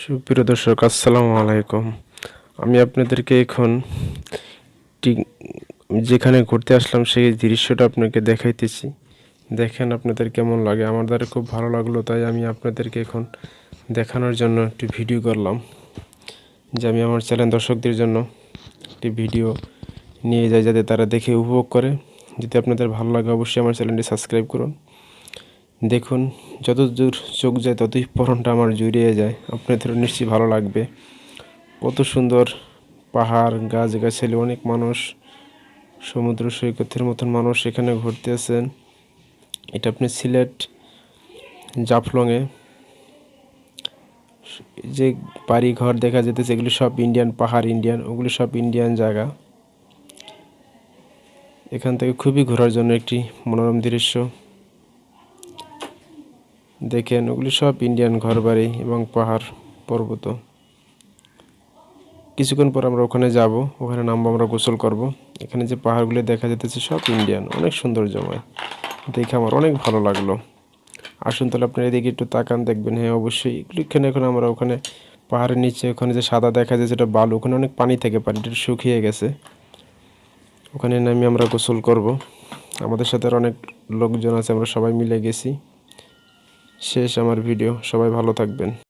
সুপ্রিয় দর্শক, আসসালামু আলাইকুম। আমি আপনাদেরকে এখন যেখানে ঘুরতে আসলাম সেই দৃশ্যটা আপনাকে দেখাইতেছি। দেখেন আপনাদের কেমন লাগে। আমার দ্বারা খুব ভালো লাগল, তাই আমি আপনাদেরকে এখন দেখানোর জন্য একটি ভিডিও করলাম, যে আমি আমার চ্যানেল দর্শকদের জন্য একটি ভিডিও নিয়ে যাই, যাতে তারা দেখে উপভোগ করে। যদি আপনাদের ভালো লাগে, অবশ্যই আমার চ্যানেলটি সাবস্ক্রাইব করুন। দেখুন যত দূর চোখ যায় ততই পরনটা আমার জুড়িয়ে যায়। আপনাদের নিশ্চয়ই ভালো লাগবে। কত সুন্দর পাহাড় গাছ গাছালি অনেক মানুষ, সমুদ্র সৈকতের মতন মানুষ এখানে ঘুরতে আসেন। এটা আপনি সিলেট, জাফলংয়ে যে বাড়ি ঘর দেখা যেতেছে, এগুলি সব ইন্ডিয়ান পাহাড় ইন্ডিয়ান ওগুলি সব ইন্ডিয়ান জায়গা। এখান থেকে খুবই ঘোরার জন্য একটি মনোরম দৃশ্য। দেখেন, ওগুলি সব ইন্ডিয়ান ঘরবাড়ি এবং পাহাড় পর্বত। কিছুক্ষণ পর আমরা ওখানে যাব, ওখানে নামবো, আমরা গোসল করব। এখানে যে পাহাড়গুলি দেখা যেতেছে সব ইন্ডিয়ান অনেক সুন্দর জমায় দেখে আমার অনেক ভালো লাগল। আসুন তাহলে আপনার এদিকে একটু তাকান, দেখবেন হ্যাঁ অবশ্যই। এখানে এখন আমরা ওখানে পাহাড়ের নিচে, ওখানে যে সাদা দেখা যায়, যেটা বালু, ওখানে অনেক পানি থেকে পানিটা শুকিয়ে গেছে। ওখানে নামে আমরা গোসল করব। আমাদের সাথে অনেক লোকজন আছে, আমরা সবাই মিলে গেছি। শেষ আমার ভিডিও সবাই ভালো থাকবেন।